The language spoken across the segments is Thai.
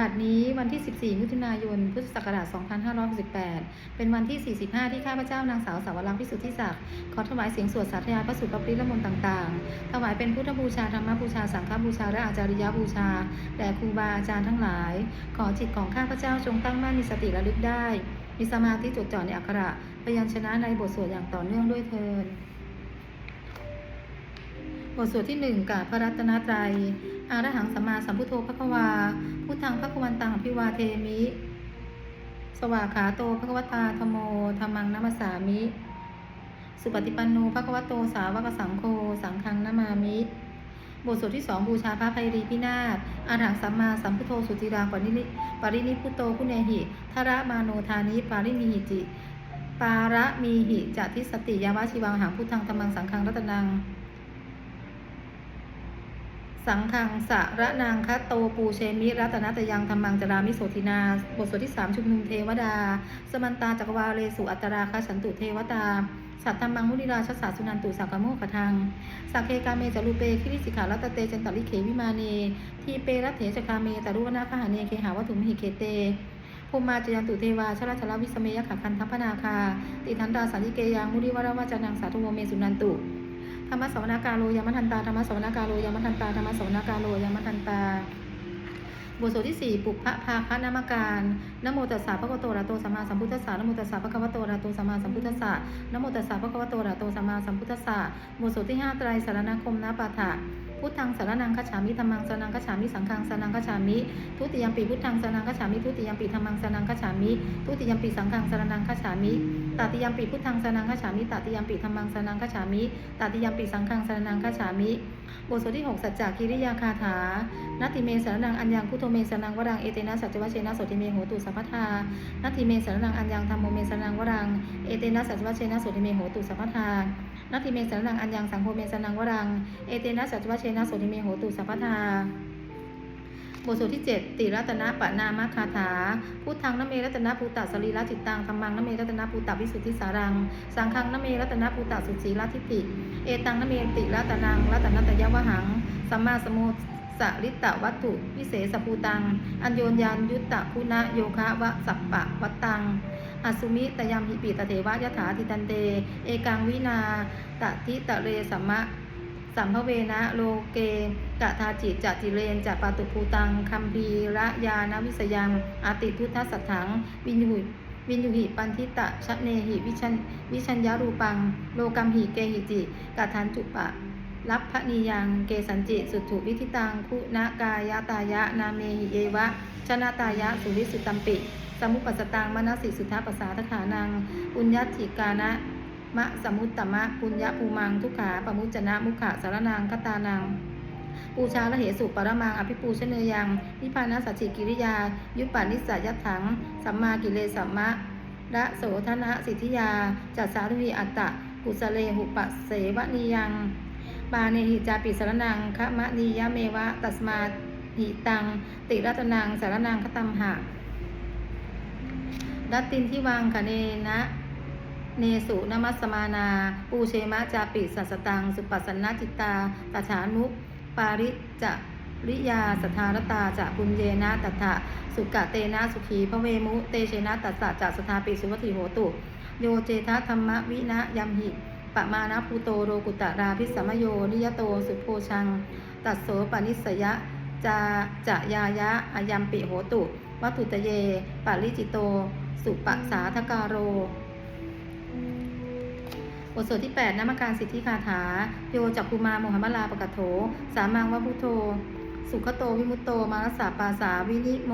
บัดนี้วันที่ 14 มิถุนายน พุทธศักราช 2568 เป็นวันที่ 45 ที่ข้าพเจ้านางสาวสาวรังพิสุทธิศักดิ์ขอถวายเสียงสวดสาธยายพระสุภปริละมนต์ต่างๆ ถวายเป็นพุทธบูชาธรรมบูชา สังฆบูชา และอาจาริยบูชา แด่ครูบาอาจารย์ทั้งหลาย ขอจิตของข้าพเจ้าจงตั้งมั่นมีสติระลึกได้ มีสมาธิจดจ่อในอักขระพยัญชนะในบทสวดอย่างต่อเนื่องด้วยเทินบทสวดที่หนึ่งกราบพระรัตนตรัย อารหังสัมมาสัมพุทโธพระควา พุทธังพระควันตังอภิวาเทมิ สวากขาโตพระควตาธโมธรรมังนัมสสามิ สุปฏิปันโนพระควโตสาวกสังโฆสังฆังนามามิบทสวดที่สองบูชาพระภัยรีพินาศอาหังสัมมาสัมพุทโธสุจิรังปรินิปรินิพุโตพุเนหิทระมาโนทานิปาริมีหิจิ ปาระมีหิจัติสติยาวชิวังหังพุทธังธรรมังสังฆังรัตนัง สังฆังสะระนางคะโตปูเชมิรัตนตยังธรรมังจรามิโสธินา บทสวดที่สามชุมนุมเทวดา สมันตาจักรวาเลสุอัตราคะฉันตุเทวตา สัตธรรมังมุนิราชสาสุนันตุสักกโมขทังสักเคกาเมจารุเปคิริสิขารัตเตจันตลิเขวิมาเน ทีเปรัตเถจคาเมตารุวนาคหาเนเคหาวัตถุมหิเคเตภูมิมาจยันตุเทวาชราชลวิสเมยขคันทัพนาคา ติทันตาสาริเกยังมุนิวราวาจานังสาธุโวเมสุนันตุ มสวนาการโลยามทันตาธรรมสวนาการโลยามทันตาธรรมสวนาการโลยามทันตาบทสวดที่สี่ปุพพะภาคะนามการนโมตัสสะภะคะวโตระโตสัมมาสัมพุทธัสสะนโมตัสสะภะคะวะโตระโตสัมมาสัมพุทธัสสะนโมตัสสะภะคะวะโตระโตสัมมาสัมพุทธัสสะบทสวดที่ห้าไตรสารณคมนาปาฐะ พุทธังสารนังคัจฉามิธรรมังสารนังคัจฉามิสังฆังสารนังคัจฉามิทุติยมปีพุทธังสารนังคัจฉามิทุติยมปีธรรมังสารนังคัจฉามิทุติยมปีสังฆังสารนังคัจฉามิตติยมปีพุทธังสารนังคัจฉามิตติยมปีธรรมังสารนังคัจฉามิตติยมปีสังฆังสารนังคัจฉามิบทสวดที่ 6 สัจจกิริยาคาถานัตติเมสารนังอัญญังพุทโธเมสารนังวรังเอเตนะสัจจวะเชนะโสติเมโหตุสัพพทานัตติเมสารนังอัญญังธรรมโมเมสารนังวรังเอเตนะสัจจวะเชนะโสติเมโหตุสัพพทา นัตติเมสนังอัญญังสังโฆเมสนังวรัง เอเตนะสัจจวะเชนะโสติเมโหตุสัพพทาบทสวดที่ 7 ติรัตนะปะนามคาถา พุทธังนเมรัตนะภูตสรีระจิตตังธรรมังนเมรัตนะภูตวิสุทธิสารัง สังฆังนเมรัตนะภูตสุสีรัตทิติ เอตังนเมติรัตนังรัตนัตยวหัง สัมมาสมุสริตตวัตถุ วิเศษภูตัง อัญโยนยานยุตตะคุณะโยคะวะสัปปะวัตตัง อสุมิตยามหิปิตเทวะยถาติตันเต เอกังวินาตทิตะเรสัมมะสัมภเวนะโลเกกะทาจิจติเรนจะปาตุภูตังคัมภีระยานวิสยังอาติพุทธสัทถังวินยุหิวินยุหิปันทิตะชะเนหิวิชันวิชัญญารูปัง โลกัมหิเกหิจิกะทันจุปะรับพระนียังเกสันจิสุถุวิธิตังคุณากายตายะนาเมหิเยวะชนะตายะสุริสุตัมปิสมุปปัสตังมนสิสุทธาปัสสาทขานังปุญญติกานะมะสมุตตมะปุญญภูมังทุขาปมุจจนะมุขะสารนังคตานังปูชาละเหสุปรมังอภิปูชเนยัง นิพานัสสจจิกิริยา ยุปปานิสสยัตถัง สัมมากิเลสัมมะระโสธนะสิทธิยา จัสสารุหิอัตตะกุสเลหุปะเสวนิยัง ปาเนหิจาปิสารนังคะมะนียะเมวะ ตัสมาหิตัง ติรัตนังสารนังคตัมหะ ดัตตินที่วังคะเนนะเนสุนมัสสมานา ปูเชมะจาปิสัสตัง สุปัสสนจิตตาตฉานุปาริจะริยาสทารตาจะปุญเยนะตัถะสุกะเตนะสุขีพระเวมุเตเชนะตัสสะจะสทาปิสุวัติโหตุ โยเจทะธรรมวินะยัมหิปะมานะภูโตโรกุตตะราพิสัมโยนิยโตสุโพชัง ตัสโสปนิสยะจาจะยายะอายัมปิโหตุ วัตุตเยปาริจิโต สุปสาทการโร บทสวดที่ 8นามาการสิทธิคาถา โยจักคุมาโมหมลาปกโถ สามังวะพุทโธสุขโตวิมุตโตมารัสสาปาสาวินิโม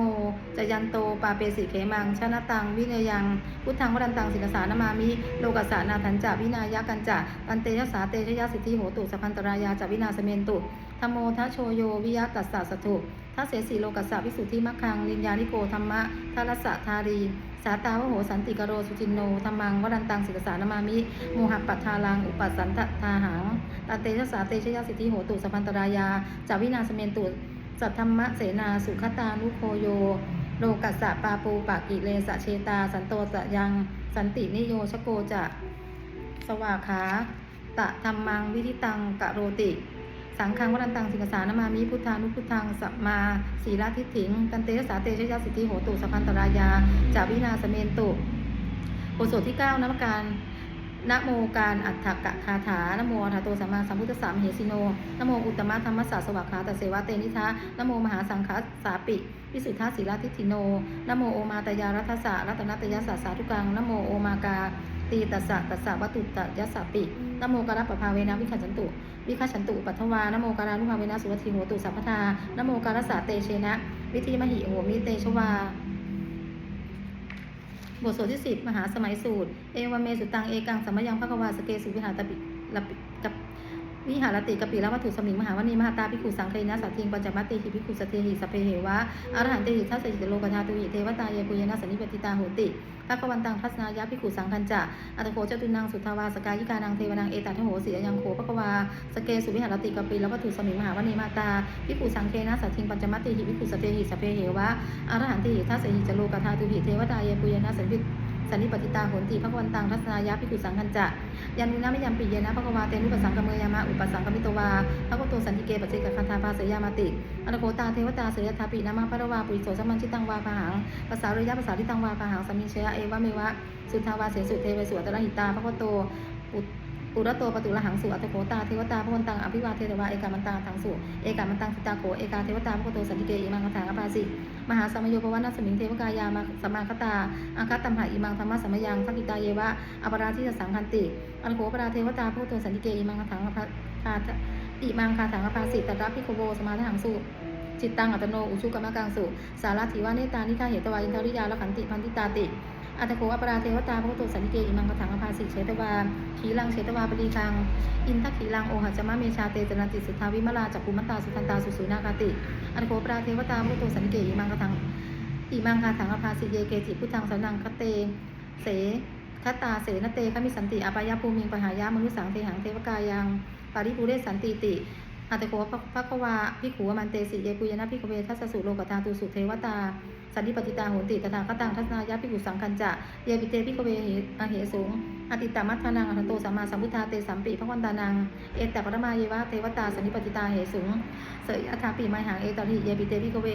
จยันโตปาเปสิเขมังชนะตังวิเนยัง พุทธังวรันตังสิกสานามามิโลกัสสานาทันจาวินายกันจะปันเตยสาเตชยสิทธิโหตุสพันตรายาจาวินาสเมนตุธรรมโมทะโชโยวิยะตัสสะสถุทัเสสีโลกัสสะวิสุทธิมัคคังลินยานิโกธรรมะทัรัสสะทารี สาตาวโหสันติกโรสุจินโนธรรมังวรันตังสิกสานามามิโมหะปัทธาลัง อุปัสสันทาหังตาเตชะสาเตชยสิทธิโหตุสพันตรายาจาวินาสเมนตุสัทธรรมะเสนาสุขตานุโคโย โลกัสสะปาปูปากิเลสะเชตา สันโตสะยังสันตินิโยชโกจะ สวาขาตะธรรมังวิธิตังกะโรติ สังฆังวันตังสิกสานามามิพุทธานุพุทธังสัมมาสีลทิฏฐิงกันเตสาเตชยสิทธิโหตุสัพพันตรายาจาวินาสเมนตุบทสวดที่เก้านมัการนะโมการอัฏฐกะคาถานโมอัฏฐโตสัมมาสัมพุทธสสะมเหสิโนนโมอุตตมะธรรมสสะสวัคคาตเสวะเตนิทะนโมมหาสังฆสาปิวิสุทธาสีลทิฏฐิโนนโมโอมาตยารัตสะรัตนตยสสสาธุกังนโมโอมากาตีตัสสะตัสสะวัตุตะยสสะปินโมกัรปภาเวนะวิคัจฉันตุ วิคัจฉันตุปัทวานโมการานุภาเวนะสุวัติโหตุสัพพทานโมการสสะเตเชนะ วิธีมหิโหมิเตชวาบทสวดที่สิบมหาสมัยสูตร เอวเมสุตัง เอกังสัมยังภควาสเกสุวิหารตปิลปิกับ วิหารติกปิละวัตถุสมิงมหาวณีมหาตาภิกุสังเคนะสัตทิงปัญจมัตติหิภิกุสเทหิสเพเหวะอรหันเตหิทัสสิตโลกธาตุหิเทวตาเยปุยนะสันนิปติตาโหติภควันตังทัศนายะภิกุสังคัญจะอัตโคจตุนังสุทธาวาสกายิกานังเทวนังเอตัทโหสียังโขภควาสเกสุวิหารติกปิละวัตถุสมิงมหาวณีมาตาภิกุสังเคนะสัตทิงปัญจมัตติหิภิกุสเทหิสเพเหวะอรหันเตหิทัสสิตโลกธาตุหิเทวตาเยปุยนะสันนิป สันนิปติตาโหนติพระวันตังทัศนายะพิกุสังคันจะยันนุนะไม่ยำปิเยนะพระกวาเตนุปสังกเมยามะอุปสังกมิตวาพระกุโตสันติเกปเจกคันธาภาเสยามาติอนโกตาเทวตาเสยทาปินามาพระวาปุริโสสมันชิตังวาภาหังภาษาระยะภาษาทิตังวาภาหังสมิเชยะเอวะเมวะสุทาวาเสสุเทวสุอัตระหิตาพระกุโตอุ ปุระโตปตุระหังสุอัตโคตาเทวตาพระวันตังอภิวาเทวาเอกามันตังทังสุเอกามันตังสิตาโขเอกาเทวตาพระกุโตสันติเกอิมังคถางอภาสิมหาสมโยปวัตนสมิงเทวกายามาสมาคตาอาคัตตัมหาอิมังธรรมะสมยังทักิตาเยวะอปราทิสสังคันติอันโขปราเทวตาผู้ตัวสันติเกอิมังคถังอภาคาอิมังคาถังอภาสิตตระพิโคโวสมาทหังสุจิตตังอัตโนอุชุกรรมกังสุสาราธิวาเนตานิทาเหตวาอินทริยาลขันติพันติตาติ อัตโขอปราเทวตาผู้ตัวสันติเกอิมังคถังอภาสิเชตวาขีลังเชตวาปรีคัง อินทขีลังโอหัจมะเมชาเตจนันติสุทธาวิมลาจักภูมัตตาสุทันตาสุสุนาคาติ อันโขปราเทวตาผู้ตัวสันติเกอิมังคถังอิมังคาถังอภาสิเยเกจิพุทธังสนังคเต เสคตาเสนเตขมิสันติอปายาภูมิงปหายามนุสังเทหังเทวกายังปาริภูเรสันติติ อัตโกภะคะวาพิขูวมันเตสิเยปุยนะพิกเวทัสสุโลกตาตุสุเทวตา สันติปฏิตาโหติตถาคตังทัศนายะพิกุสังคัญจะเยปิเตพิกเวเหอเหสูงอติตามัทธานังอันโตสัมมาสัมพุทธาเตสัมปิพระวันตานัง เอตตปรมาเยวะเทวตาสันติปฏิตาเหสูงเสยอัฏฐาปีไมหังเอตติเยปิเตพิกเว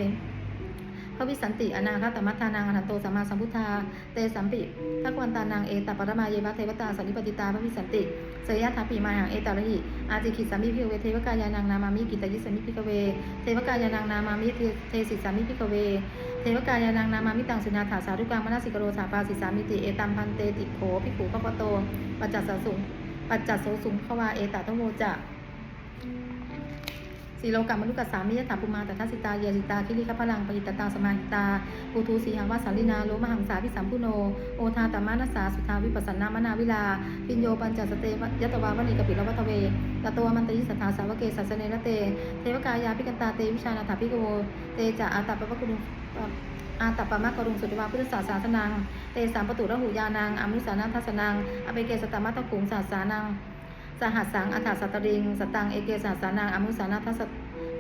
พระวิสันติอนาคตมัทานังอรหันโตสัมมาสัมพุทธา เตสัมปิทักวันตานังเอตปรมาเยวะเทวตาสันนิปติตาพระวิสันติเสยยะถาปีมาหังเอตาระหิอาจิคิสัมมิพิกเวเทวกายานังนามามิกิตยิสัมมิพิกเว เทวกายานังนามามิเทเทสิสัมมิพิกเว เทวกายานังนามามิตังสุนาถาสาธุกังมนาสิกโรสาปาสิสามิติเอตัมพันเตติโขภิกขุปปโตปัจจัสสะสุงปัจจัสโสสุงขวาเอตตะโมจะ สีโลกามนุกัสสามิยถาปุมาตทัสิตาเยสิตาคิริคพลังปหิตตาสมาหิตาปูทูสีหาวาสาลินาโลมหังสาพิสัมพุโน โอทาตมานัสสาสุทาวิปัสสนามนาวิลา ปิญโยปัญจสเตยตวาวณีกปิลวัตเวตตวมันตยิสัทธาสาวเกสัสเนระเต เทวกายาพิกันตาเตวิชานาถาพิกโวเตจะอาตาปะปะกุลอาตัปปะมะกรุงสุตวาพุทธศาสาสนัง เตสามประตุระหุยานังอามุสานาทัสนังอเปเกสตตมัตตกุงศาสานัง สหัสสังอัฏฐสัตตริง สตัง เอเกสาสานังอมุสานาทัส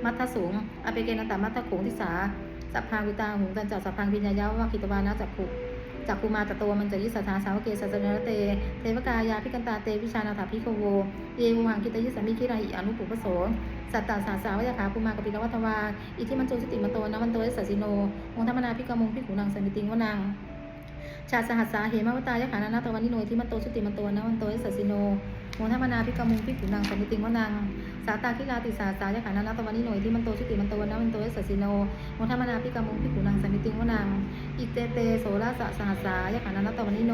มัทธสูงอเปเกนตามัทธโขงทิสาสัพพาวิตาหุงตันจัสัพพังพิญญายาวะคิตวานะจักขุจักคุมาตตวมันจะยิสถาสาวเกสัจเนรเต เทวกายาพิกันตาเตวิชานาถาพิโคโว เยวหังกิตยิสามิคิราหิอนุปุปโสสัตตาสาสาวยาขาภูมากปิลวัตวา อิทิมันโจสติมันโตนะมันโตเอสสิโนมงธรรมนาพิกมุงพิขุนังสันติติงวนัง ชาสหัสสาเหมาวตายะขานานาตวันนิโนที่มันโตสุติมันโตนะมันโตเอสสิโนโมทัมนาพิกมุงพิขุนังสันติติงวนังสาตาคิลาติสาสายะขานานาตวันนิโนที่มันโตสุติมันโตนะมันโตเอสสิโนโมทัมนาพิกมุงพิขุนังสันติติงวนังอิเตเตโสราสสหัสสายะขานานาตวันนิโน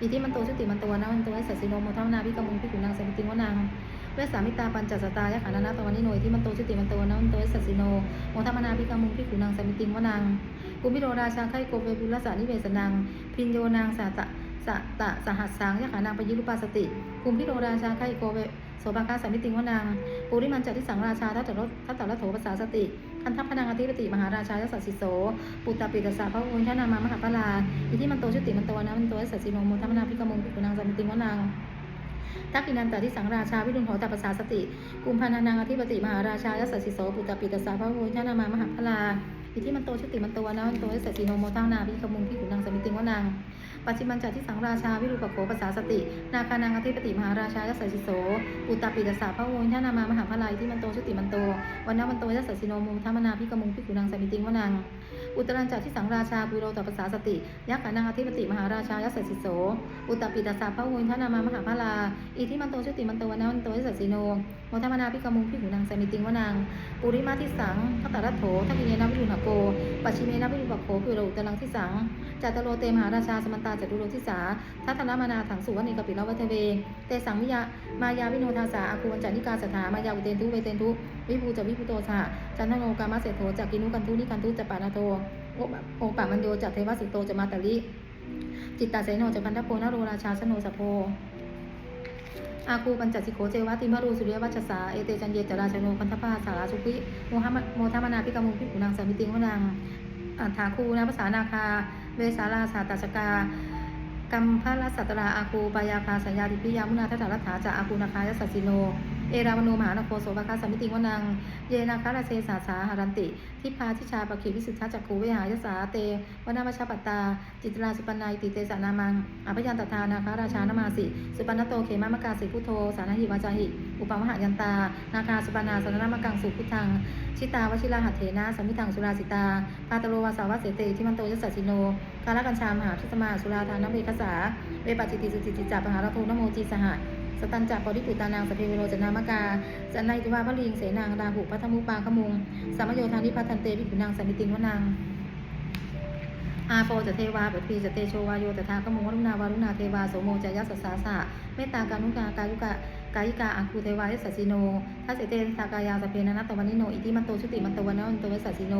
อิที่มันโตสุติมันโตนะมันโตเอสสิโนโมทัมนาพิกมุงพิขุนังสันติติงวนังเวสสามิตาปัญจสตายะขานานาตวันนิโนที่มันโตสุติมันโตนะมันโตเอสสิโนโมทมนาพิกมุงพิขุนังสันติติงวนัง กุมิโรราชาไคโกเวบุลสานิเวสนัง พินโยนางสาตะสะตะสหัสสังยะขานางปยิรุปาสติกุมพิโรราชาไคโกเวโสภาคาสามิติงวนางปุริมันจัติสังราชาทัตตรทัตตรโถภาษาสติคันทัพพนังอธิปติมหาราชายสัสสิโส ปุตตปิตสาพระองค์ชนามามหาปลาอิทิมันโตชุติมันโตนะมันโตสัสสิโนโมทัมนาพิกมุงพิกุนางสามิติงวนางทักกินันตติสังราชาวิรุณโหตปัสสาสติ กุมพันนังอธิปติมหาราชายสัสสิโส ปุตตปิตสาพระองค์ชนามามหาปลา อิที่มันโตชุติมันโตนะมันโตเสสีโนโมตังนาพิกมุงพิขุนางสมิติงวานางปัจจิมันจัทิสังราชาวิรูปโขภาษาสติ นาคานังอธิปติมหาราชายสสิโสอุตตปิตสาพระโวยท่านามามหาพลายที่มันโตชุติมันโตวันนมันโตยัสสสิโนมุทัมนาพิกมุงพิกุนางสมิติงวานาง อุตรัญจัทิสังราชาปุโรตภาษาสติ ยักขานังอธิปติมหาราชายัสสสิโส อุตตปิตาสาพระโวยท่านามามหาพลา อิทิมันโตชุติมันโตวันนมันโตยัสสสิโนมุทัมนาพิกมุงพิกุนังสมิติงวนังปุริมาทิสังทัตตรัตโถทักิเนนะวิรุณโก ปัจฉิเมนะวิรุปโขปุโรอุตรังทิสังจัตตโรเตมหาราชาสมันตาจัตุโรทิสาทัตตนมานาถังสุวรรณิกปิลวัฒเว เตสังวิยามายาวิโนทาสาอาคูวันจันิกาสถามายาอุเตนทุเวเตนทุวิภูจะวิภูโตสหจันทโนกามะเสโถจากกินุกันทุนิกันทุจะปานาโท โอปะโอปะมันโยจัตเทวสิโตจะมาตลิ จิตตาเสโนจะพันธโพนโรราชาสโนสโพอาคูปัญจสิโขเจวะติมรูสุริยวัชสาเอเตจันเยจราชโนพันธปาสาราสุปิโมหะมโมทมนาพิกามุพิกุนังสามิติงวนังอัฏฐาคูนาภาษานาคา เวสาราสาตาชกากัมพะรัสสัตราอาคูปายาคาสัญญาติปิยามุนาทัตถรัตถาจะอาคูนาคายสสสิโน เอรามโนมหานโคโสภคาสมิติงวนัง เยนาคาราเซสาสาหารันติ ทิพาทิชาปคิวิสุทธาจักขูเวหายสาเตวนามัชฌปตตา จิตราสุปนายติเตสานามังอภยันตทานาคาราชานามาสิ สุปนโตเขมามกาสิพุทโธสานาหิวาจาหิ อุปมหายันตา นาคาสุปนาสนนามกังสุพุทัง ชิตาวชิราหัตเถนะสมิทังสุราสิตา ปาตโรวาสาวะเสเตทิมันโตยสสสิโนกาลกัญชามหาพิสมาสุราธานเวคสาเวปัจจิติสุจิติจัปหารโทนโมจีสหะ สตันจัปปริปุตานางสพเพเวโรจนามกาจันไนติวาพลิงเสนางราหุพัทมุปาขมุงสามโยธานิพัทันเตวิปุนางสมิติงวนางอาโปจะเทวาปพีจะเตโชวาโยตถาคมุงวรุณาวารุณาเทวาโสโมจะยัสสสาสะเมตตาการุกากายุกะกายิกาอังคูเทวายัสสสิโนทัสเสเตสากายาสเพนะนัตตวันิโน อิติมันโตชุติมันตวันนันโตยัสสสิโน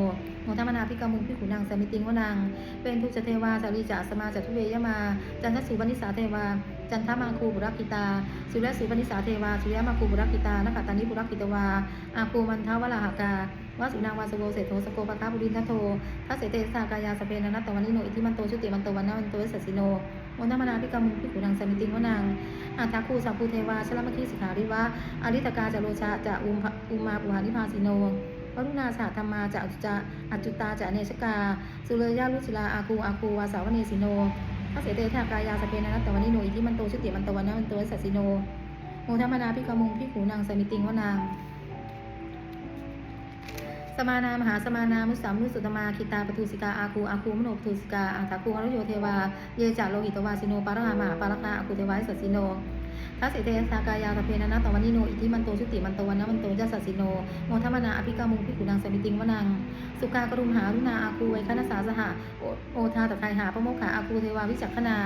โมทมนาพิกามุงพิขุนางสมิติงวนางเป็นทุจเทวาสารีจาสมาจัตุเวยมา จันทสุวรรณิสาเทวา จันทมังคูบุรักกิตา สุรสุวรรณิสาเทวา สุริยมังคูบุรักกิตานักตานิบุรักกิตวา อาคูมันทาวลาหากาวาสุนางวาสโวเสโทสโกปะคาบุรินทโททัสเสเตสากายาสเปนนัตตวันิโนอิทิมันโตชุติมันโตวันนาวันโตเอสสิโนโมนามนาพิกามุงพิขุนางสมิติงวนางอาทาคูสัมภูเทวาชลมคีสิกขาริวะอริตกาจโรชาจะอุมอุมาปุหานิพาสิโนวรุณาสาธรรมาจะอจุจาอจุตาจะเนชกา สุเลยยาลุจิลาอาคูอาคูวาสาวเนสิโน ข้าเสเตทากายาสเปนนัตตวันนิโนอิทิมันโตชุติมันโตวันนาวันโตเอสสสิโนโมธรรมนาพิกมุงพิขูนางสมิติงวนางสมานามหาสมานามุสสามุสุตมาคิตาปทุสิกาอาคูอาคูมโนปทุสิกาอาถาคูอรุโยเทวาเยจาโลหิตวาสิโนปารหามาปารคาอาคูเทวาสัสสิโน ทัสสิเตสากายาตเพนะนะตวันนิโน อิทิมันโตชุติมันโตวันนะมันโตยัสสสิโน โมทมนาอภิกามุงพิกุนังสมิติงวนัง สุกากรุมหารุณาอาคูไวคณสาสหะโอทาตะไคหาพระโมคขาอาคูเทวาวิจักขนา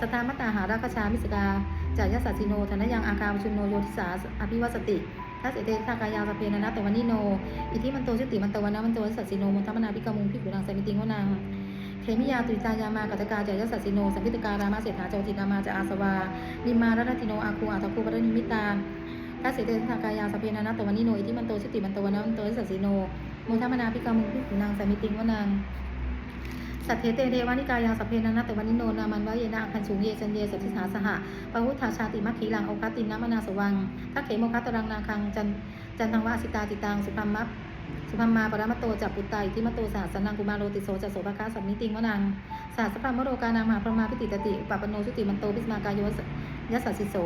สตามตาหาราคชามิสกาจายัสสสิโนธนยังอากาชุนโนโยทิสาอภิวัสติทัสเสเตสากายาสเพนะนะตวันนิโน อิทิมันโตชุติมันโตวันนะมันโตสัสสิโนมุทัมนาพิกามุงพิกุนังสมิติงวนัง เขมิยาตุริตายามากัตกาจยสัสสิโนสัมพิตการามาเศรษฐาเจาตินามาจะอาสวานิมารัตติโนอาคูอาตะคูปรนิมิตาทัสเสเตสากายาสเพนะนะตวันนิโนอิทิมันโตชุติมันโตวันนะมันโตสัสสิโนมุทัมนาพิกามุงพิกุนังสมิติงวนังสัทเทเตเทวานิกายาสพเพนันะตวันนิโนนามันวะเยนะอังคันสูงเยจันเยสัทธิสาสหะปะวุฒาชาติมัคคีลังโอคัตตินนะมนาสวังทักเขโมคัตตรังนาคังจันจันทังวะสิตาจิตังสุพัมมัป สุพัมมาปรมัตโตจับปุตตาอิทิมโตสาสนังกุมาโรติโสจัสโสภคาสัมมิติงวนังสาสพัมมโรกานามหาพระมาพิติตติอุปปโนชุติมันโตปิสมากายโยสยัสสสิโส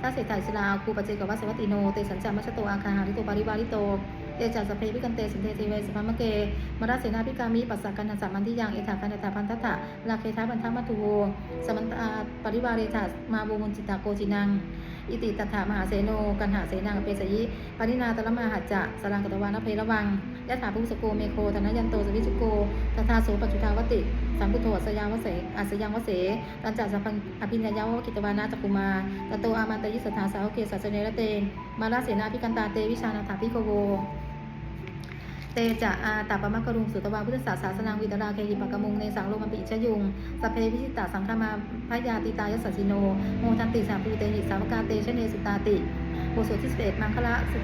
ทัสเสตาศิลาคูปเจกวัสวัติโนเตสัญจามัชโตอาคาหาริโตปาริวาริโตเตจัสเพพิกันเตสินเทเทเวสพัมมะเกมรัสเสนาพิกามิปัสสะกันนัสามันทิยังเอถาคันตาพันทัตถะลาเคทาบันทมัตุโวสมันตาปริวาเรธามาโวมุนจิตาโกจินัง อิติตถามหาเสโน กันหาเสนางเปสยิปานินาตละมาหัจจะสรังกตวานเพระวังยะถาภูสโกเมโคธนยันโตสวิจุโกตถาโสปัจจุทาวติสัมพุทโธอัสยามวเสอัสยังวเสตันจัสสัพังอภิญญายาวกิตวานาจักกุมาตโตอามันตยิสถาสาวเกสัสเนระเตมาลาเสนาพิกันตาเตวิชานาถาพิโกโว เตจะอาตาปะมะกรุงสุตวาพุทธศาสาสนังวิตราเคหิปะกมุงในสังโลมปิชยุงสเพวิชิตาสังฆมาพยาติตายสสสิโนโมทันติสาภูเตหิสาวกาเตชเนสุตาติโบสถที่สิบเอ็ดมังคละสุ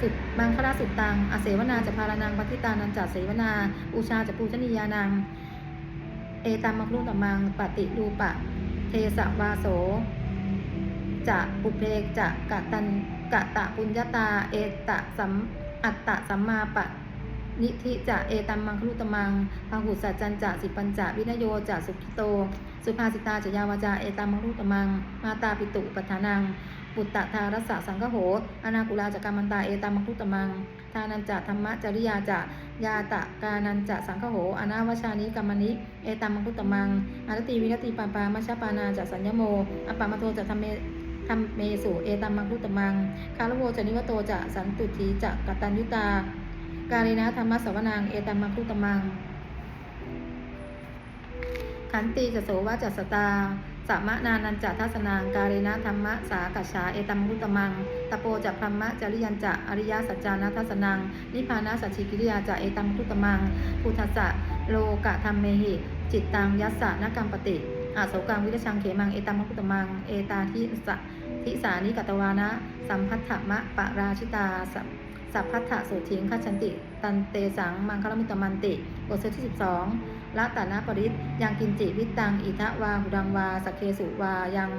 สุดมังคละสุดตังอเสวนาจะพารานังปัทิตานันจัดเสวนา อุชาจะปูชนียานัง เอตัมมะครุตมังปฏิรูปะ เทสวาโสจะปุเพกจะกะตันกะตะปุญญาตา เอตะสัมอัตตะสัมมาปะ นิธิจะเอตัมมังคลุตมังพาหุสัจจันจะสิปัญจะวินโยจะสุขิโต สุภาสิตาจยาวาจาเอตัมมังคลุตมัง มาตาปิตุปัฏฐานังปุตตะทารัสสะสังคโหอนากุลาจะกรรมันตาเอตัมมังคลุตมัง ทานันจะธรรมะจริยาจะยาตะกานันจะสังคโหอนาวชานิกรรมนิ เอตัมมังคลุตมัง อารติวิรติปาปามัชปานาจะสัญญโมอปปามโทจะทำเมทำเมสุเอตัมมังคลุตมัง คารโวจะนิวโตจะสันตุทีจะกตัญยุตา กาลินะธรรมะสวนังเอตัมมังคุตมัง ขันติจะโสวะจัสตาสัมมนานันจะทัสนางกาเรนะธรรมะสากัจฉาเอตัมมุตมัง ตะโปจะพรมะจริยันจะอริยสัจจานัทัสนัง นิพพานะสัจฉิกิริยาจะเอตัมมุตมังพุทธสะโลกะธรรมเมหิ จิตตังยัสสะนกรรมปติอาโสกังวิรชังเขมังเอตัมมุตมัง เอตาทิสะทิสานิกตวานะ สัมพัทธมะปะราชิตาสัพ สัพพัทธสุทิงคัจฉันติ ตันเตสังมังคลมิตมันติบทที่12ละตนปริตยังกินจิวิตัง อิทะวาหุดังวาสเคสุวายัง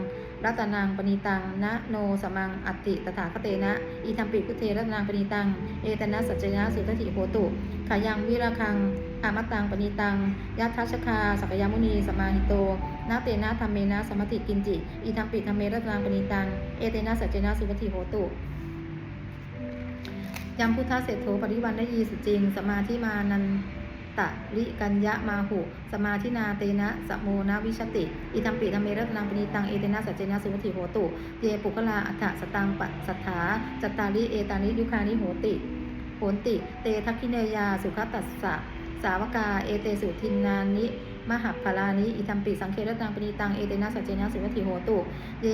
รัตนางปณีตังนะโนสมังอัติตถาคเตนะอีทัมปิพุเทรัตนางปณีตัง เอตนะสัจจนะสุทธิโหตุขายังวิราคังอามตังปณีตังยัตทัชคาสักยามุนีสมาหิโตนาเตนะธรรมเมนะสมติกินจิอีทัมปิธรรมเมรัตนางปณีตัง เอเตนะสัจจนะสุทธิโหตุ ยำพุทธเศรษโธปริวันได้ยีสุจริง สมาธิมานันตะริกัญญะมาหุ สมาธินาเตนะสโมนาวิชติ อิทัมปิธรรมเมรตนังปณีตัง เอเตนะสัจเจนะสุวัติโหตุ เยปุกลาอัฏฐสตังปัสสัทธาจัตตาริเอตานิยุคานิโหติโหติ เตทักขิเนยา สุขตัสสะ สาวกา เอเตสุทินนานิ มหาพพลานิอิทัมปิสังเครตังปณีตังเอเตนะสัจเจนะสุวัติโหตุเย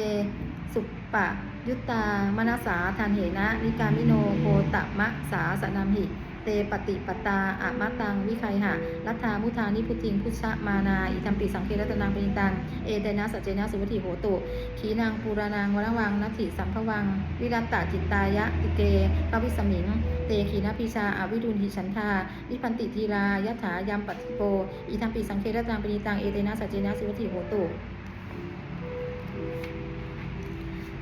สุปปะยุตตามนาสาทานเหนะ นิกามิโนโคตมะสาสนามหิ เตปฏิปตาอะมะตัง วิไคหะรัตธามุทานิพุติงพุชะมานาอิทัมปิสังเครัตนังปณิตัง เอเตนะสัจเจนะสุวัติโหตุขีนางปูรานังวรวังนัตถิสัมภวัง วิรัตตจิตตายะติเกพระวิสมิง เตขีนพิชาอาวิรุณหิฉันทาวิพันติทีรายถายามปัติโปอิทัมปิสังเครัตนังปณิตัง เอเตนะสัจเจนะสุวัติโหตุ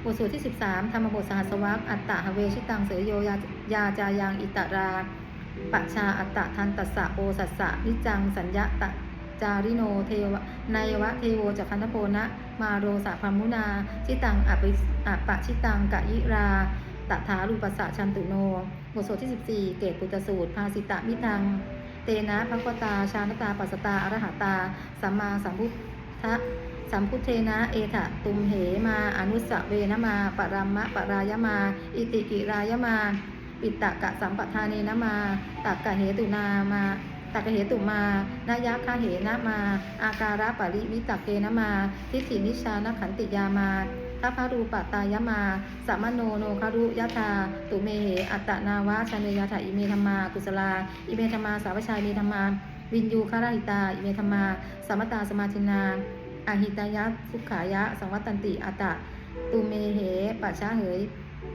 บทสวดที่ 13 ธรรมบทสหัสวัคอัตตะหเวชิตังเสยโยยายาจายังอิตรา ปชาอัตตะทันตัสสะโอสัสสะนิจังสัญญะตะจาริโนเทวนายวะเทโวจักขันธโพนะมาโรสะพัมมุนาชิตังอภิอปะชิตังกะยิราตถารูปัสสะชันตุโนบทสวดที่ 14 เกตปุตตสูตร ภาสิตะมิทัง เตนะภควตา ชานตาปัสตาอรหตา สัมมาสัมพุทธะสัมพุทเทนะ เอถะตุมเหมา อนุสะเวนะมา ปรัมมะปรายมา อิติกิรายมา ปิตตะกะสัมปทาเนนะมาตักกะเหตุนามาตักกะเหตุมานายะคาเหนะมา อาการะปริวิตักเกนะมา ทิฏฐินิชานขันติยามาทัพพารูปตายมาสัมมโนโนคารุยะธาตุเมเหอัตนาวะชนเนยะถาอิเมธรรมา กุศลา อิเมธรรมาสาวชายเมธรรมา วินยูคาราหิตา อิเมธรรมา สมตาสมาธินาอาหิตายะสุขายะ สังวัตตันติอัตตะตุเมเหปัจฉาเหย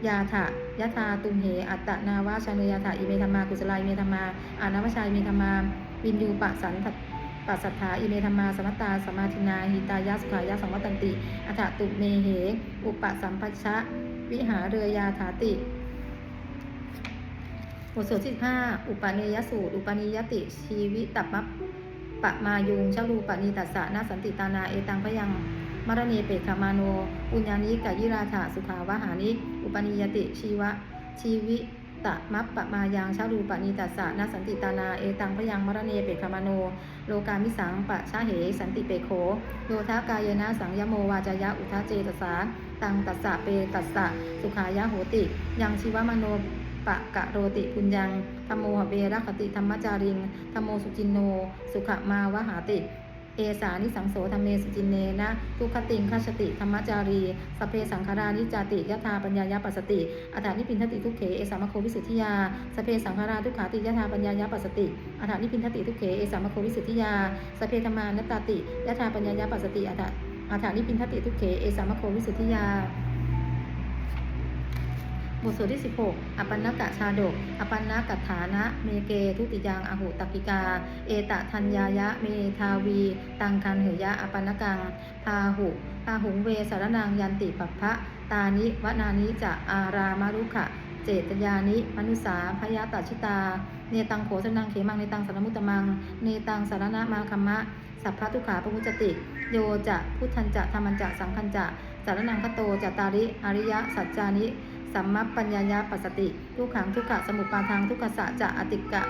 ยาถะยะธาตุมเห อัตตนาวาชานยาถะอิเมธรรมากุศลายเมธรรมาอานาวชายเมธรรมา วินยูปะสันปัสสัทธาอิเมธรรมาสมัตตาสมาธินาหิตายะสุขายะสังวัตตันติ อัฏฐตุเมเห อุปสัมปัชชะ วิหาเรือยาถาติบทสวดที่ห้าอุปาเนยสูตร อุปนิยติ ชีวิตัปมะปะมายุงชลูปนิตัสสะนาสันติตานา เอตังพยัง มรณีเปกขามาโนปุญญานิกายิราถาสุขาวหานิอุปนิยติชีวะ ชีวิตะมัปปะมายังชาลูปนิตัสสะนาสันติตานาเอตังพยังมรณีเปกขามาโน โลกามิสังปะชาเหสันติเปโขโยทากายนะสังยโมวาจายะอุทาเจตสาตังตัสสะเปตัสสะสุขายะโหติ ยังชีวมโนปะกะโรติปุญญังธรรมโมหเวรคติธรรมจาริงธรรมโมสุจินโน สุขมาวหาติ เอสานิสังโสธรรมเมสจินเนนะทุกขติงคัชติธรรมจารีสเพสังขารานิจาติยธาปัญญายาปัสสติอัฏฐานิพินทติทุกเขเอสามโควิสุทธิยาสเพสังขาราทุกขาติยธาปัญญายาปัสสติอัฏฐานิพินทติทุกเขเอสามโควิสุทธิยาสเพธรรมานตตาติยธาปัญญายาปัสสติอัฏฐาอัฏฐานิพินทติทุกเขเอสามโควิสุทธิยา บทสวดที่ 16 อปันนกะชาดก อปันนกัฐานะ เมเก ทุติยังอหุตักกิกา เอตะทัญญายะ เมทาวี ตังคันเหยะ อปันนกัง พาหุพาหุงเวสารนังยันติปัพพะ ตานิวนานิจะอารามารุขะ เจตยานิ มนุสาพยาตชิตา เนตังโขสนังเขมัง เนตังสารมุตตมัง เนตังสารณะมาคัมมะ สัพพะทุขาปมุจติ โยจะพุทธันจะธรรมันจะสังคันจะสารนังคโตจตาริ อริยะสัจจานิ สัมมัปปัญญายาปัสสติทุกขังทุกขะสมุปปาทังทุกขสะจะอติกะ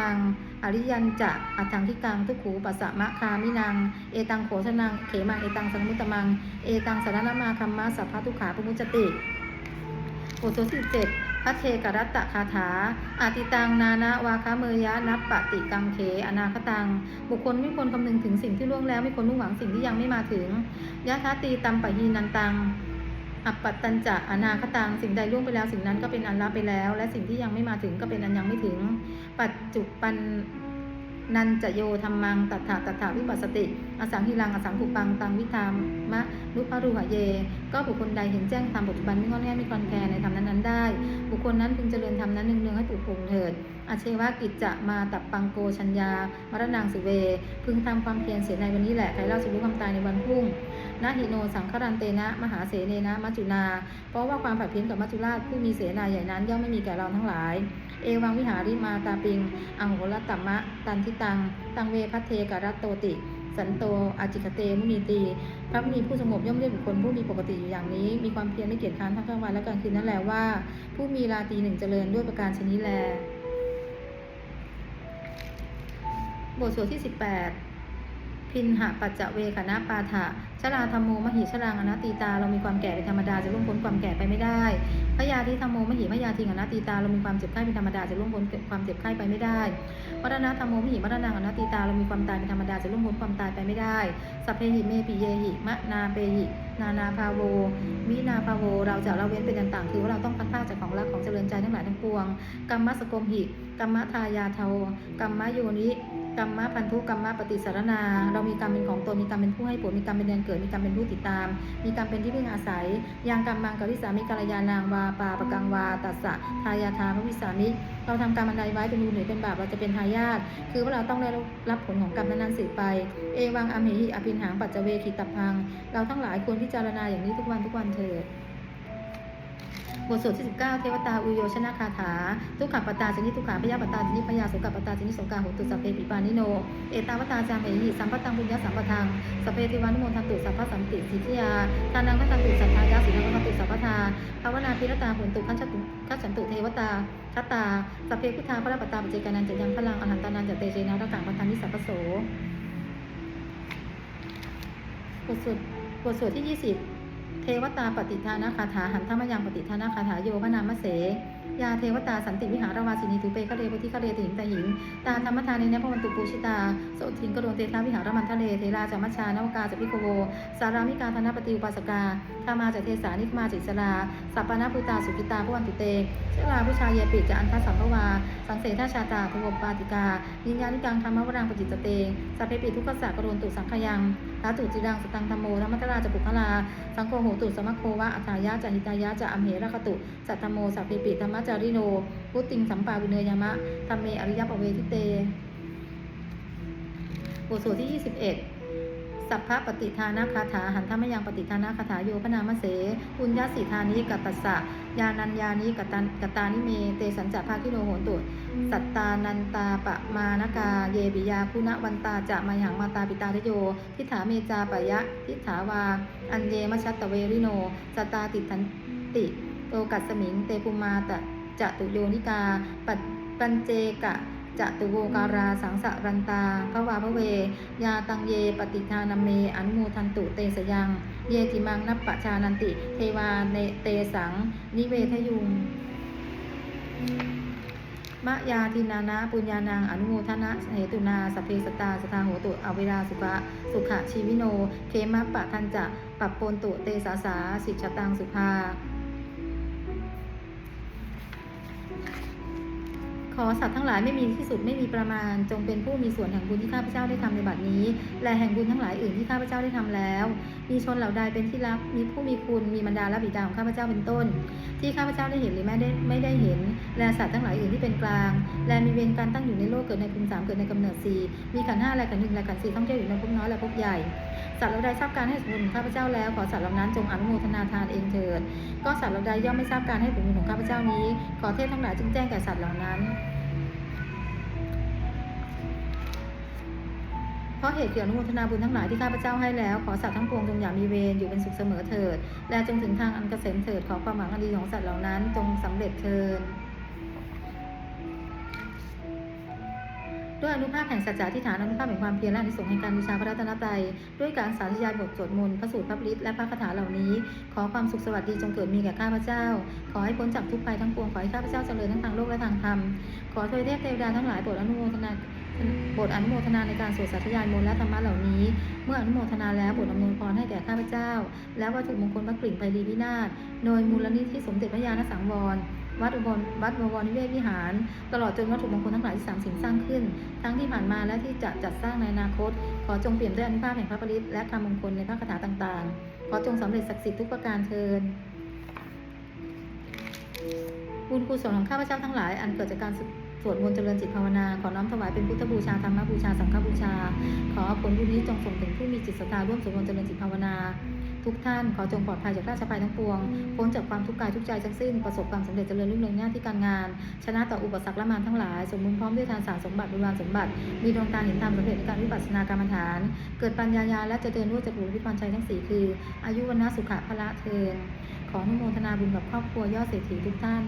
มังอริยันจะอัตถังที่กังทุกขูปัสสะมะคามินัง เอตังโขชนัง เขมังเอตังสรมุตตมัง เอตังสารณมาคัมมะสัพพะทุขาปมุจติบทสวดที่เจ็ดพระเทกรัตตะคาถาอาติตังนานาวาคะเมยะนับปฏิกังเข อนาคตัง บุคคลไม่ควรคำนึงถึงสิ่งที่ล่วงแล้วไม่ควรมุ่งหวังสิ่งที่ยังไม่มาถึงยะทาตีตัมปะฮีนันตัง อัปปัตตัญจะอนาคตังสิ่งใดล่วงไปแล้วสิ่งนั้นก็เป็นอันละไปแล้ว และสิ่งที่ยังไม่มาถึงก็เป็นอันยังไม่ถึง ปัจจุปันนันจะโยธรรมังตัถาตัถาวิปัสสติ อสังหิรังอสังขุปังตังวิธามมะนุปารุหะเย ก็บุคคลใดเห็นแจ้งธรรมปัจจุบันไม่งอนแง่ไม่คลอนแคลนในธรรมนั้นๆได้ บุคคลนั้นพึงเจริญธรรมนั้นเนืองให้ปลุกปลุงเถิดอาเชวะกิจจะมาตับปังโกชัญญามรณังสุเว พึงทำความเพียรเสียในวันนี้แหละใครเล่าจะรู้ความตายในวันพรุ่ง นาหิโนสังครันเตนะ มหาเสเนนะ มัจจุนา เพราะว่าความผัดเพี้ยนกับมัจจุราชผู้มีเสนาใหญ่นั้นย่อมไม่มีแก่เราทั้งหลาย เอวังวิหาริมาตาปิง อังโหรตัมมะ ตันทิตัง ตังเวพัทเทกรัตโตติ สันโตอาจิกเตมุนีตี พระมีผู้สงบย่อมเรียกบุคคลผู้มีปกติอยู่อย่างนี้ มีความเพียรไม่เกียจค้านทั้งกลางวันและกลางคืนนั่นแหละว่า ผู้มีราตรีหนึ่งเจริญด้วยประการชนิดแล บทสวดที่ 18 พินหะปัจจเวขณะปาถะชราธรรมโมมหิชรังอนัตตีตา เรามีความแก่เป็นธรรมดาจะล่วงพ้นความแก่ไปไม่ได้พยาธิธรรมโมมหิพยาธิอนัตตีตา เรามีความเจ็บไข้เป็นธรรมดาจะล่วงพ้นความเจ็บไข้ไปไม่ได้มรณะธรรมโมมหิมรณะอนัตตีตา เรามีความตายเป็นธรรมดาจะล่วงพ้นความตายไปไม่ได้ สัพเพหิเมปิเยหิมะนาเปหินานาภาโววินาภาโว เราจะละเว้นเป็นต่างๆ คือว่าเราต้องพัดพลาดจากของรักของเจริญใจทั้งหลายทั้งปวง กรรมสกมหิ กรรมทายาเทากรรมโยนิ กรรมพันธุกรรมปฏิสารนา เรามีกรรมเป็นของตนมีกรรมเป็นผู้ให้ผลมีกรรมเป็นเดือนเกิดมีกรรมเป็นผู้ติดตาม มีกรรมเป็นที่พึ่งอาศัยยางกรรมังกริสามิกาลยานางวาปาปกังวาตัสสะทายาทาพระวิสามิเราทำกรรมอันใดไว้เป็นบุญหรือเป็นบาปเราจะเป็นทายาทคือว่าเราต้องได้รับผลของกรรมนั้นๆสืบไป เอวังอมเหหิอภินหังปัจเจเวคิตพัง เราทั้งหลายควรพิจารณาอย่างนี้ทุกวันทุกวันเถิด บทสวดที่ 19 เทวตาอุโยชนะคาถา ทุกขปตาชนิทุกขาพยาปตาชนิพยาสุกปตาชนิสงกาหตุสัพเพปิปานิโน เอตาวตาจามเหิสัมปตังปุญญาสัมปทังสัพเพติวานุโมทันตุสัพพสัมติสิทธิยาทานังคัตันตุสัทธายาสุนังคันตุสัพพทาภาวนาพิรตาหุนตุขันชตุขันฉันตุเทวตาทัตตาสัพเพพุทธาพระปตาปเจกานันจะยังพลังอหันตานันจะเตเชนะระกังปัทันนิสัพพโสบทสวดบทสวดที่ 20 เทวตาปฏิทานาคาถาหันธรรมยังปฏิทานาคาถาโยพนามเส ยาเทวตาสันติวิหารวาสินีทุเปคะเรปฏิคะเรติหิงตาหิง ตาธรรมทานในเนพวันตุปูชิตาโสทิงกโดนเตทาวิหารมันทะเลเทราจามัชชานวกาจะพิโกโว สารามิกาธนปฏิอุปาสกาธามาจะเทสานิคมาจิสลาสัปปนาภูตาสุกิตาพวันตุเตชลาผู้ชายเยปิจะอันทัสัมภวา สังเสทาชาตาภวปาติกาวิญญาณิกังธรรมวรังปจิตเตสัพเพปิทุกขสะกรุณตุสังขยังทาตุจิรังสตังธรรมโมธรรมตราจะปุคลา สังโฆโหตุสมะโควะอัฏฐายะจหิตายะจะอัมเหระคตุ สัตตโมสัพเพปิธรรมจาริโนพุติงสัมปาวิเนยามะธรรมเมอริยปเวทิเตบทสวดที่ 21 สัพพะปฏิทานาคาถาหันธรรมยังปฏิทานาคาถาโยพนามเสปุญญาสีธานิกัตตสสะยานัญญานิกตันกตานิเม เตสัญจะภาคิโนโหตุ สัตตานันตาปะมานกา เยปิยาพุณวันตาจะมาหังมาตาปิตาทโย ทิฏฐาเมจาปะยะ ทิฏฐาวา อันเยมชัตตเวริโนสตตาติทันติ โตกัสสมิง เตปุมาตะ จตุโยนิกา ปัจปัญเจกะจตุโวการาสังสะรันตาภวาพระเวยาตังเย ปฏิทานาเม อันุโมทันตุเตสยัง เยติมังนัปปะชานันติ เทวาเนเตสัง นิเวทยุงมะยาทินานะปุญญานังอนุโมทนะเหตุนาสพเพสตาสทาโหตุอเวลาสุขะสุขะชีวิโน เคมะปะทันจะปับปนตุเตสาสาสิชตังสุภา ขอสัตว์ทั้งหลายไม่มีที่สุดไม่มีประมาณ จงเป็นผู้มีส่วนแห่งบุญที่ข้าพเจ้าได้ทำในบัดนี้ และแห่งบุญทั้งหลายอื่นที่ข้าพเจ้าได้ทำแล้ว มีชนเหล่าใดเป็นที่รักมีผู้มีคุณมีบรรดาและบิดาของข้าพเจ้าเป็นต้น ที่ข้าพเจ้าได้เห็นหรือไม่ได้ไม่ได้เห็น และสัตว์ทั้งหลายอื่นที่เป็นกลาง และมีเวรการตั้งอยู่ในโลกเกิดในภูมิสามเกิดในกำเนิดสี่มีขันห้าและขันหนึ่งและขันสี่ท่องเที่ยวอยู่ในภพน้อยและภพใหญ่ สัตว์เราใดทราบการให้ผลบุญของข้าพเจ้าแล้ว ขอสัตว์เหล่านั้นจงอนุโมทนาทานเองเถิด ก็สัตว์เราใดย่อมไม่ทราบการให้ผลบุญของข้าพเจ้านี้ ขอเทพทั้งหลายจงแจ้งแก่สัตว์เหล่านั้น เพราะเหตุเกี่ยวอนุโมทนาบุญทั้งหลายที่ข้าพเจ้าให้แล้ว ขอสัตว์ทั้งปวงจงอย่ามีเวรอยู่เป็นสุขเสมอเถิด และจงถึงทางอันเกษมเถิด ขอความหวังอันดีของสัตว์เหล่านั้นจงสำเร็จเถิด ด้วยอนุภาพแห่งสัจจะที่ฐานอนุภาพแห่งความเพียรและอนิสงส์แห่งการบูชาพระรัตนตรัยด้วยการสาธยายบทสวดมนต์พระสูตรพระปริตและพระคาถาเหล่านี้ ขอความสุขสวัสดีจงเกิดมีแก่ข้าพเจ้า ขอให้พ้นจากทุกภัยทั้งปวงขอให้ข้าพเจ้าเจริญทั้งทางโลกและทางธรรมขอเทวเทพเทวดาทั้งหลายโปรดอนุโมทนาโปรดอนุโมทนาในการสวดสาธยายมนต์และธรรมะเหล่านี้ เมื่ออนุโมทนาแล้วโปรดอำนวยพรให้แก่ข้าพเจ้า แล้ววัตถุมงคลพระกลิ่งไพรีพินาศโดยมูลนิธิสมเด็จพระญาณสังวร วัดอุบลวัดบวรนิเวศวิหาร ตลอดจนวัตถุมงคลทั้งหลายที่สามสิ่งสร้างขึ้น ทั้งที่ผ่านมาและที่จะจัดสร้างในอนาคต ขอจงเปลี่ยมด้วยอนุภาพแห่งพระปริตและคำมงคลในพระคาถาต่างๆ ขอจงสำเร็จศักดิ์สิทธิ์ทุกประการเทินบุญกุศลของข้าพเจ้าทั้งหลาย อันเกิดจากการสวดมนต์เจริญจิตภาวนา ขอน้อมถวายเป็นพุทธบูชาธรรมบูชาสังฆบูชา ขอผลบุญนี้จงส่งถึงผู้มีจิตศรัทธาร่วมสวดมนต์เจริญจิตภาวนา ทุกท่านขอจงปลอดภัยจากราชภัยทั้งปวง พ้นจากความทุกข์กายทุกใจทั้งสิ้น ประสบความสำเร็จเจริญรุ่งเรืองหน้าที่การงาน ชนะต่ออุปสรรคและมารทั้งหลาย สมบูรณ์พร้อมด้วยทานสารสมบัติบริวารสมบัติ มีดวงตาเห็นธรรมสำเร็จในการวิปัสสนากรรมฐาน เกิดปัญญาญาและเจริญรุ่งจักบุญพิพรชัยทั้งสี่คือ อายุวันนะสุขะพละเทินขออนุโมทนาบุญกับครอบครัวยอดเศรษฐีทุกท่าน